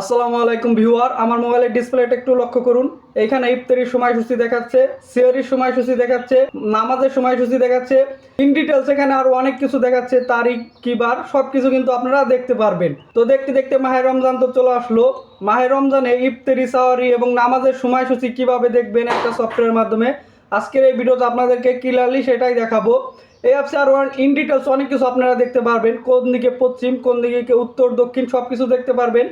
আসসালামু আলাইকুম ভিউয়ার, আমার মোবাইলের ডিসপ্লেটা একটু লক্ষ্য করুন। এখানে ইফতারির সময়সূচি দেখাচ্ছে, সিয়ারির সময়সূচি দেখাচ্ছে, নামাজের সময়সূচি দেখাচ্ছে ইন ডিটেলস এখানে আরও অনেক কিছু দেখাচ্ছে, তারিখ, কি বার সব কিছু কিন্তু আপনারা দেখতে পারবেন। তো দেখতে দেখতে মাহে রমজান তো চলে আসলো। মাহে রমজানে ইফতারি, সাওয়ারি এবং নামাজের সময়সূচি কীভাবে দেখবেন একটা সফটওয়্যারের মাধ্যমে? আজকের এই ভিডিওতে আপনাদেরকে ক্লিয়ারলি সেটাই দেখাবো। এই অ্যাপসে আরও ইন ডিটেলস অনেক কিছু আপনারা দেখতে পারবেন। কোন দিকে পশ্চিম, কোন দিকে উত্তর, দক্ষিণ সব কিছু দেখতে পারবেন।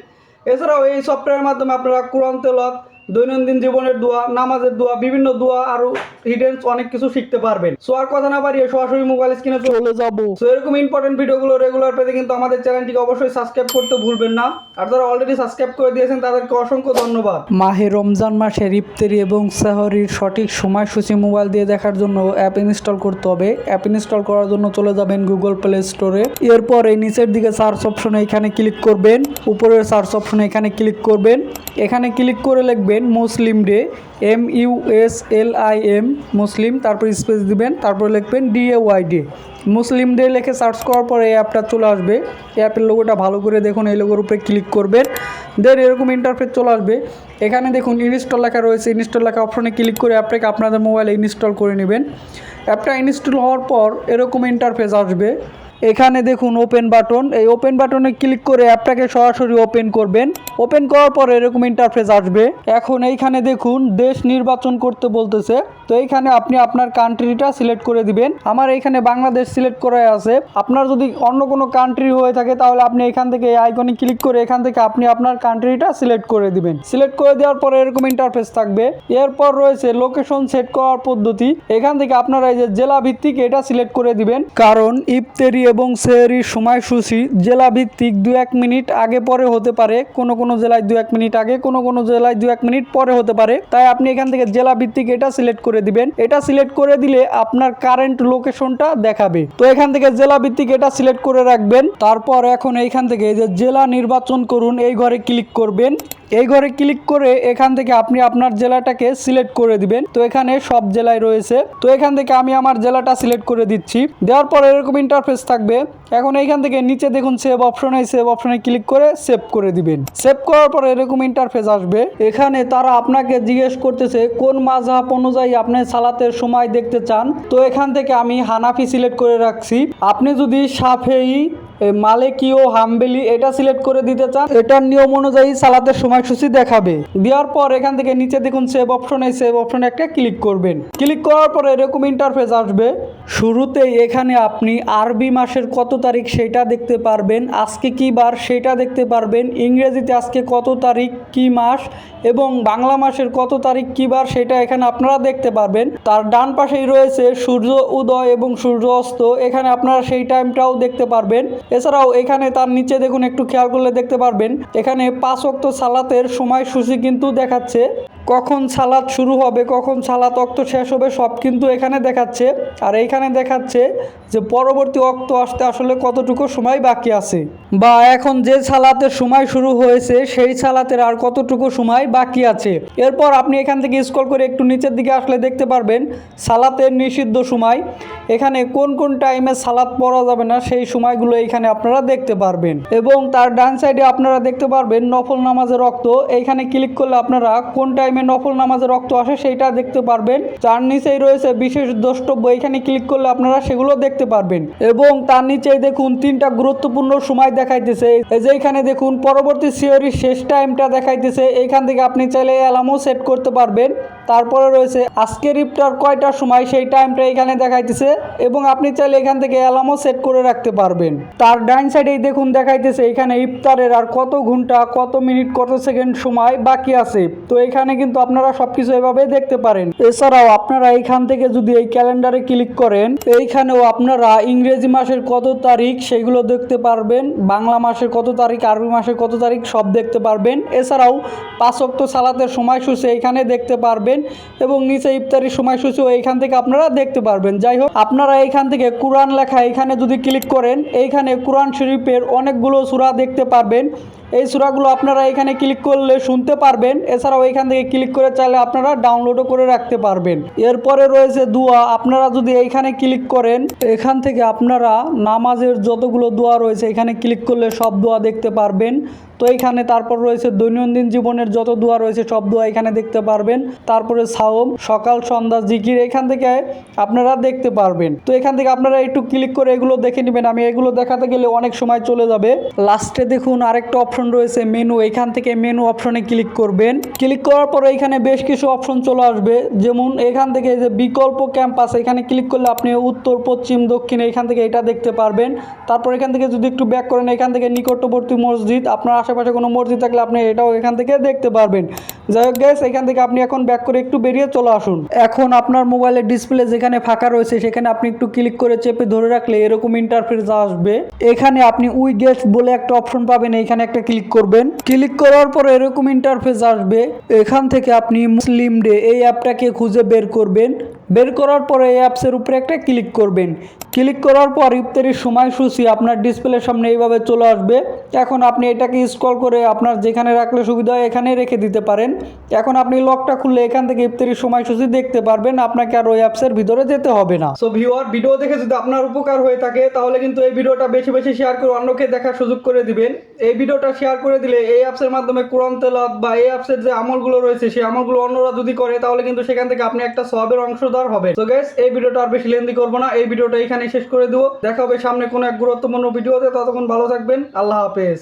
এছাড়াও এই সফটওয়্যারের মাধ্যমে আপনারা কোরআন তেলত দৈনন্দিন জীবনের দোয়া নামাজের দোয়া বিভিন্ন দোয়া আরও হিডেন অনেক কিছু শিখতে পারবেন। সো আর কথা না বাড়িয়ে সরাসরি মোবাইল স্ক্রিনে চলে যাব। সো এরকম ইম্পর্টেন্ট ভিডিওগুলো রেগুলার পেতে কিন্তু আমাদের চ্যানেলটিকে অবশ্যই সাবস্ক্রাইব করতে ভুলবেন না। আর যারা অলরেডি সাবস্ক্রাইব করে দিয়েছেন তাদেরকে অসংখ্য ধন্যবাদ। মাহে রমজান মাসের ইফতারি এবং সাহরির সঠিক সময়সূচি মোবাইল দিয়ে দেখার জন্য অ্যাপ ইনস্টল করতে হবে। অ্যাপ ইনস্টল করার জন্য চলে যাবেন গুগল প্লে স্টোরে এরপর এই নিচের দিকে সার্চ অপশনে এখানে ক্লিক করবেন। উপরের সার্চ অপশনে এখানে ক্লিক করবেন। এখানে ক্লিক করে লিখবেন Muslim day M U S L I M Muslim, তারপর স্পেস দিবেন, তারপর লিখবেন D A Y day Muslim day লিখে সার্চ করার পরে এই অ্যাপটা চলে আসবে। এই অ্যাপের লোগোটা ভালো করে দেখুন, এই লোগোর উপরে ক্লিক করবেন, দেন এরকম ইন্টারফেস চলে আসবে। এখানে দেখুন ইনস্টল লেখা রয়েছে ইনস্টল লেখা অপশনে ক্লিক করে অ্যাপটাকে আপনাদের মোবাইলে ইনস্টল করে নেবেন। অ্যাপটা ইনস্টল হওয়ার পর এরকম ইন্টারফেস আসবে। এখানে দেখুন ওপেন বাটন এই ওপেন বাটনে ক্লিক করে অ্যাপটাকে সরাসরি ওপেন করবেন। ওপেন করার পর এরকম ইন্টারফেস আসবে। এখন এইখানে দেখুন দেশ নির্বাচন করতে বলতেছে। তো এইখানে আপনি আপনার কান্ট্রিটা সিলেক্ট করে দিবেন। আমার এইখানে বাংলাদেশ সিলেক্ট করা আছে। আপনার যদি অন্য কোনো কান্ট্রি হয়ে থাকে তাহলে আপনি এখান থেকে এই আইকনে ক্লিক করে এখান থেকে আপনি আপনার কান্ট্রিটা সিলেক্ট করে দিবেন। সিলেক্ট করে দেওয়ার পরে এরকম ইন্টারফেস থাকবে। এরপর রয়েছে লোকেশন সেট করার পদ্ধতি। এখান থেকে আপনারা এই যে জেলা ভিত্তিক এটা সিলেক্ট করে দিবেন। কারণ ইফতারি এবং সেহরির সময়সূচি জেলা ভিত্তিক দু এক মিনিট আগে পরে হতে পারে। কোনো কোনো জেলায় দু এক মিনিট আগে, কোনো কোনো জেলায় দু এক মিনিট পরে হতে পারে। তাই আপনি এখান থেকে জেলা ভিত্তিক এটা সিলেক্ট করে দিবেন। এটা সিলেক্ট করে দিলে আপনার কারেন্ট লোকেশনটা দেখাবে। তো এখান থেকে জেলা ভিত্তিক এটা সিলেক্ট করে রাখবেন। তারপর এখন এইখান থেকে যে জেলা নির্বাচন করুন, এই ঘরে ক্লিক করবেন। এই ঘরে ক্লিক করে এখান থেকে আপনি আপনার জেলাটাকে সিলেক্ট করে দিবেন। তো এখানে সব জেলায় রয়েছে। তো এখান থেকে আমি আমার জেলাটা সিলেক্ট করে দিচ্ছি। দেওয়ার পর এরকম ইন্টারফেস থাকবে। এখন এইখান থেকে নিচে দেখুন সেভ অপশনে সেভ অপশনে ক্লিক করে সেভ করে দিবেন। সেভ করার পর এরকম ইন্টারফেস আসবে। এখানে তারা আপনাকে জিজ্ঞেস করতেছে, কোন মাঝহাব অনুযায়ী আপনি সালাতের সময় দেখতে চান? তো এখান থেকে আমি হানাফি সিলেক্ট করে রাখছি। আপনি যদি সাফেই মালেকীয় হামবেলি এটা সিলেক্ট করে দিতে চান। এটার নিয়ম অনুযায়ী সালাতের সময়সূচি দেখাবে। দেওয়ার পর এখান থেকে নিচে দেখুন সেভ অপশনে সেভ অপশনে একটা ক্লিক করবেন। ক্লিক করার পর এরকম ইন্টারফেস আসবে। শুরুতেই এখানে আপনি আরবি মাসের কত তারিখ সেটা দেখতে পারবেন, আজকে কি বার সেটা দেখতে পারবেন, ইংরেজিতে আজকে কত তারিখ, কি মাস এবং বাংলা মাসের কত তারিখ, কি বার সেটা এখানে আপনারা দেখতে পারবেন। তার ডান পাশেই রয়েছে সূর্য, উদয় এবং সূর্য অস্ত। এখানে আপনারা সেই টাইমটাও দেখতে পারবেন। এছাড়াও এখানে তার নিচে দেখুন একটু খেয়াল করলে দেখতে পারবেন। এখানে পাঁচ অক্ত সালাতের সময়সূচি কিন্তু দেখাচ্ছে। কখন সালাত শুরু হবে, কখন সালাত অক্ত শেষ হবে, সব কিন্তু এখানে দেখাচ্ছে। আর এইখানে দেখাচ্ছে যে পরবর্তী অক্ত আসতে আসলে কতটুকু সময় বাকি আছে। বা এখন যে সালাতের সময় শুরু হয়েছে, সেই সালাতের আর কতটুকু সময় বাকি আছে। এরপর আপনি এখান থেকে স্ক্রল করে একটু নিচের দিকে আসলে দেখতে পারবেন সালাতের নিষিদ্ধ সময়। এখানে কোন কোন টাইমে সালাত পড়া যাবে না, সেই সময়গুলো এখানে আপনারা দেখতে পারবেন। এবং তার ডান সাইডে আপনারা দেখতে পারবেন নফল নামাজের রক্ত এইখানে ক্লিক করলে আপনারা কোন টাইমে নফল নামাজে রক্ত আসে, সেইটা দেখতে পারবেন। তার নিচেই রয়েছে বিশেষ দ্রষ্টব্য, এখানে ক্লিক করলে আপনারা সেগুলো দেখতে পারবেন। এবং তার নিচেই দেখুন, তিনটা গুরুত্বপূর্ণ সময় দেখাইতেছে। এই যে এখানে দেখুন, পরবর্তী সিওরির শেষ টাইমটা দেখাইতেছে। এখান থেকে আপনি চাইলে অ্যালার্মও সেট করতে পারবেন। তারপরে রয়েছে আজকের ইফতার কয়টার সময় সেই টাইমটা এখানে দেখাইতেছে এবং আপনি চাইলে এখান থেকে অ্যালার্মও সেট করে রাখতে পারবেন। তার ডাইন সাইডেই দেখুন দেখাইতেছে, এখানে ইফতারের আর কত ঘণ্টা, কত মিনিট, কত সেকেন্ড সময় বাকি আছে। তো এখানে কিন্তু আপনারা সবকিছু এভাবে দেখতে পারেন। এছাড়াও আপনারা এইখান থেকে যদি এই ক্যালেন্ডারে ক্লিক করেন, এইখানেও আপনারা ইংরেজি মাসের কত তারিখ সেগুলো দেখতে পারবেন, বাংলা মাসের কত তারিখ, আরবি মাসের কত তারিখ সব দেখতে পারবেন। এছাড়াও পাঁচ পাঁচক্ত সালাতের সময়সূচি এখানে দেখতে পারবেন। এবং নিচে ইফতারির সময়সূচিও এইখান থেকে আপনারা দেখতে পারবেন। যাই হোক, আপনারা এইখান থেকে কোরআন লেখা, এখানে যদি ক্লিক করেন, এইখানে কোরআন শরীফের অনেকগুলো সূরা দেখতে পারবেন। এই সূরাগুলো আপনারা এখানে ক্লিক করলে শুনতে পারবেন। এছাড়াও এখান থেকে ক্লিক করে চাইলে আপনারা ডাউনলোডও করে রাখতে পারবেন। এরপরে রয়েছে দোয়া। আপনারা যদি এইখানে ক্লিক করেন, এখান থেকে আপনারা নামাজের যতগুলো দোয়া রয়েছে, এখানে ক্লিক করলে সব দোয়া দেখতে পারবেন। তো এইখানে তারপর রয়েছে দৈনন্দিন জীবনের যত দোয়া রয়েছে, সব দোয়া এখানে দেখতে পারবেন। তারপরে সাওম, সকাল, সন্ধ্যা, জিকির, এখান থেকে আপনারা দেখতে পারবেন। তো এখান থেকে আপনারা একটু ক্লিক করে এগুলো দেখে নেবেন। আমি এগুলো দেখাতে গেলে অনেক সময় চলে যাবে। লাস্টে দেখুন আরেকটা অপশন রয়েছে, মেনু। এখান থেকে মেনু অপশনে ক্লিক করবেন। ক্লিক করার পরে এখানে বেশ কিছু অপশন চলে আসবে। যেমন এখান থেকে যে বিকল্প ক্যাম্পাস, এখানে ক্লিক করলে আপনি উত্তর, পশ্চিম, দক্ষিণ এখান থেকে এটা দেখতে পারবেন। তারপর এখান থেকে যদি একটু ব্যাক করেন, এখান থেকে নিকটবর্তী মসজিদ, আপনার আশেপাশে কোনো মসজিদ থাকলে আপনি এটাও এখান থেকে দেখতে পারবেন। যাই হোক গ্যাস এখান থেকে আপনি এখন ব্যাক করে একটু বেরিয়ে চলে আসুন। এখন আপনার মোবাইলের ডিসপ্লে যেখানে ফাঁকা রয়েছে, সেখানে আপনি একটু ক্লিক করে চেপে ধরে রাখলে এরকম ইন্টারফেস আসবে। এখানে আপনি উই গেস্ট বলে একটা অপশন পাবেন, এখানে একটা ক্লিক করবেন। ক্লিক করার পর এরকম ইন্টারফেস আসবে। এখান থেকে আপনি মুসলিম ডে এই অ্যাপটাকে খুঁজে বের করবেন। বের করার পরে এই অ্যাপসের উপরে একটা ক্লিক করবেন। ক্লিক করার পর ইফতারির সময়সূচি আপনার ডিসপ্লের সামনে এইভাবে চলে আসবে। এখন আপনি এটাকে স্ক্রল করে আপনার যেখানে রাখলে সুবিধা হয় এখানেই রেখে দিতে পারেন। এখন আপনি লকটা খুললে এখান থেকে ইফতারির সময়সূচি দেখতে পারবেন, আপনাকে আর ওই অ্যাপসের ভিতরে যেতে হবে না। সো ভিউয়ার ভিডিও দেখে যদি আপনার উপকার হয়ে থাকে, তাহলে কিন্তু এই ভিডিওটা বেশি বেশি শেয়ার করে অন্যকে দেখার সুযোগ করে দিবেন। এই ভিডিওটা শেয়ার করে দিলে এই অ্যাপসের মাধ্যমে কোরআন তেলাওয়াত বা এই অ্যাপসের যে আমলগুলো রয়েছে, সেই আমলগুলো অন্যরা যদি করে, তাহলে কিন্তু সেখান থেকে আপনি একটা সবের অংশদার হবেন। তো গাইস এই ভিডিওটা আর বেশি লেন্দি করব না। এই ভিডিওটা এখানে শেষ করে দেবো। দেখা হবে সামনে কোনো এক গুরুত্বপূর্ণ ভিডিওতে। ততক্ষণ ভালো থাকবেন। আল্লাহ হাফেজ।